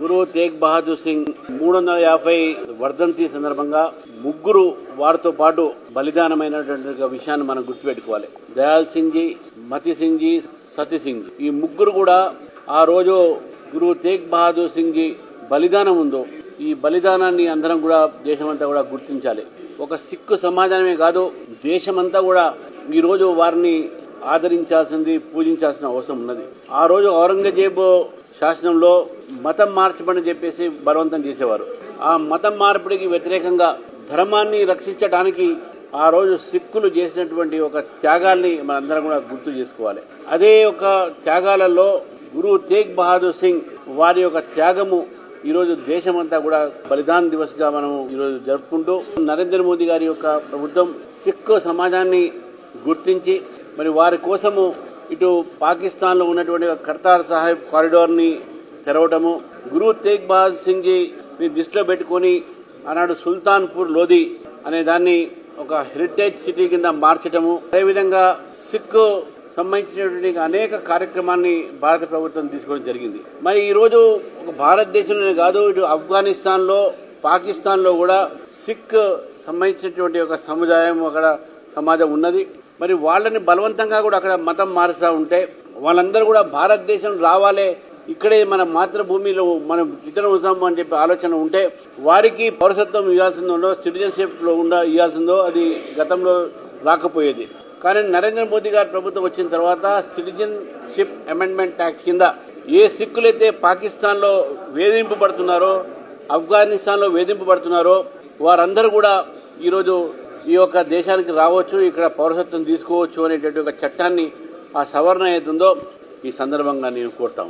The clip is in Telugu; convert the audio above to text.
గురు తేగ్ బహదూర్ సింగ్ మూడు వందల యాభై వర్ధంతి సందర్భంగా ముగ్గురు వారితో పాటు బలిదానమైనటువంటి విషయాన్ని మనం గుర్తుపెట్టుకోవాలి. దయాల్ సింగ్ జీ మతి సింగ్ జీ సతీ సింగ్ ఈ ముగ్గురు కూడా ఆ రోజు గురు తేగ్ బహదూర్ సింగ్ జీ బలిదానం ఉందో ఈ బలిదానాన్ని అందరం కూడా దేశమంతా కూడా గుర్తించాలి. ఒక సిక్కు సమాజమే కాదు దేశమంతా కూడా ఈరోజు వారిని ఆదరించాల్సింది పూజించాల్సిన అవసరం ఉన్నది. ఆ రోజు ఔరంగజేబు శాసనంలో మతం మార్చమని చెప్పేసి బలవంతం చేసేవారు. ఆ మతం మార్పిడికి వ్యతిరేకంగా ధర్మాన్ని రక్షించడానికి ఆ రోజు సిక్కులు చేసినటువంటి ఒక త్యాగాల్ని మనందరం కూడా గుర్తు చేసుకోవాలి. అదే ఒక త్యాగాలలో గురు తేగ్ బహదూర్ సింగ్ వారి యొక్క త్యాగము ఈరోజు దేశమంతా కూడా బలిదాన్ దివస్గా మనం ఈరోజు జరుపుకుంటూ నరేంద్ర మోదీ గారి యొక్క ప్రభుత్వం సిక్కు సమాజాన్ని గుర్తించి మరి వారి కోసము ఇటు పాకిస్తాన్లో ఉన్నటువంటి కర్తార్ సాహెబ్ కారిడార్ని తెరవటము గురు తేగ్ బహదూర్ సింగ్ని దృష్టిలో పెట్టుకొని ఆనాడు సుల్తాన్పూర్ లోధి అనే దాన్ని ఒక హెరిటేజ్ సిటీ కింద మార్చటము. అదేవిధంగా సిక్ సంబంధించినటువంటి అనేక కార్యక్రమాన్ని భారత ప్రభుత్వం తీసుకోవడం జరిగింది. మరి ఈరోజు ఒక భారతదేశంలోనే కాదు ఇటు ఆఫ్ఘనిస్తాన్లో పాకిస్తాన్లో కూడా సిక్ సంబంధించినటువంటి ఒక సముదాయం అక్కడ సమాజం ఉన్నది. మరి వాళ్ళని బలవంతంగా కూడా అక్కడ మతం మారుస్తూ ఉంటే వాళ్ళందరూ కూడా భారతదేశం రావాలే ఇక్కడే మన మాతృభూమిలో మనం ఇతర ఉంచాము అని చెప్పి ఆలోచన ఉంటే వారికి పౌరసత్వం ఇవ్వాల్సిందో సిటిజన్షిప్లో ఉండ ఇవ్వాల్సిందో అది గతంలో రాకపోయేది. కానీ నరేంద్ర మోదీ గారి ప్రభుత్వం వచ్చిన తర్వాత సిటిజన్షిప్ అమెండ్మెంట్ యాక్ట్ కింద ఏ సిక్కులైతే పాకిస్తాన్లో వేధింపబడుతున్నారో ఆఫ్ఘనిస్తాన్లో వేధింపబడుతున్నారో వారందరూ కూడా ఈరోజు ఈ యొక్క దేశానికి రావచ్చు ఇక్కడ పౌరసత్వం తీసుకోవచ్చు అనేటువంటి ఒక చట్టాన్ని ఆ సవరణ ఏతుందో ఈ సందర్భంగా నేను కోరుతా